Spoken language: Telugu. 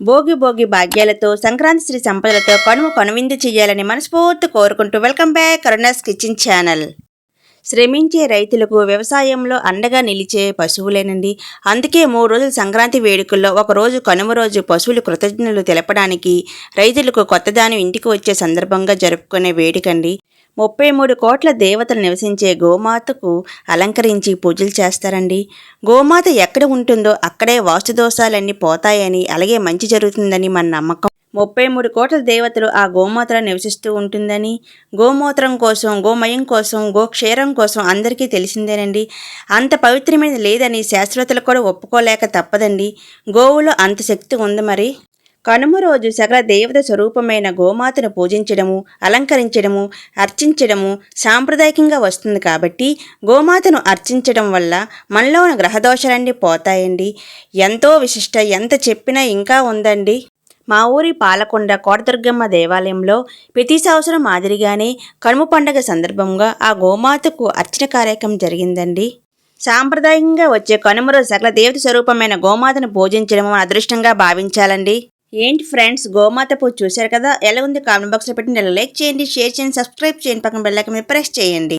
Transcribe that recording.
భోగి భోగి భాగ్యాలతో సంక్రాంతి శ్రీ సంపదలతో కనుమ కనువిందు చేయాలని మనస్ఫూర్తి కోరుకుంటూ welcome back Karuna's kitchen channel. శ్రమించే రైతులకు వ్యవసాయంలో అండగా నిలిచే పశువులేనండి. అందుకే మూడు రోజుల సంక్రాంతి వేడుకల్లో ఒక రోజు కనుమ రోజు పశువులు కృతజ్ఞతలు తెలపడానికి రైతులకు కొత్త ఇంటికి వచ్చే సందర్భంగా జరుపుకునే వేడుకండి. ముప్పై మూడు కోట్ల దేవతలు నివసించే గోమాతకు అలంకరించి పూజలు చేస్తారండి. గోమాత ఎక్కడ ఉంటుందో అక్కడే వాస్తుదోషాలన్నీ పోతాయని అలాగే మంచి జరుగుతుందని మన నమ్మకం. ముప్పై మూడు కోట్ల దేవతలు ఆ గోమాతలో నివసిస్తూ ఉంటుందని. గోమూత్రం కోసం గోమయం కోసం గోక్షేరం కోసం అందరికీ తెలిసిందేనండి. అంత పవిత్రమైనది లేదని శాస్త్రవేత్తలు కూడా ఒప్పుకోలేక తప్పదండి. గోవులో అంత శక్తి ఉంది మరి. కనుమ రోజు సకల దేవత స్వరూపమైన గోమాతను పూజించడము అలంకరించడము అర్చించడము సాంప్రదాయకంగా వస్తుంది కాబట్టి గోమాతను అర్చించడం వల్ల మనలో ఉన్న గ్రహదోషాలన్నీ పోతాయండి. ఎంతో విశిష్ట ఎంత చెప్పినా ఇంకా ఉందండి. మా ఊరి పాలకొండ కోటదుర్గమ్మ దేవాలయంలో ప్రతి సంవత్సరం మాదిరిగానే కనుమ పండగ సందర్భంగా ఆ గోమాతకు అర్చన కార్యక్రమం జరిగిందండి. సాంప్రదాయంగా వచ్చే కనుమలో సకల దేవత స్వరూపమైన గోమాతను పూజించడం అదృష్టంగా భావించాలండి. ఏంటి ఫ్రెండ్స్ గోమాత పూజ చూశారు కదా? ఎలా ఉంది? కామెంట్ బాక్స్లో పెట్టి లైక్ చేయండి షేర్ చేయండి సబ్స్క్రైబ్ చేయండి. పక్కన బెల్లైకన్ ప్రెస్ చేయండి.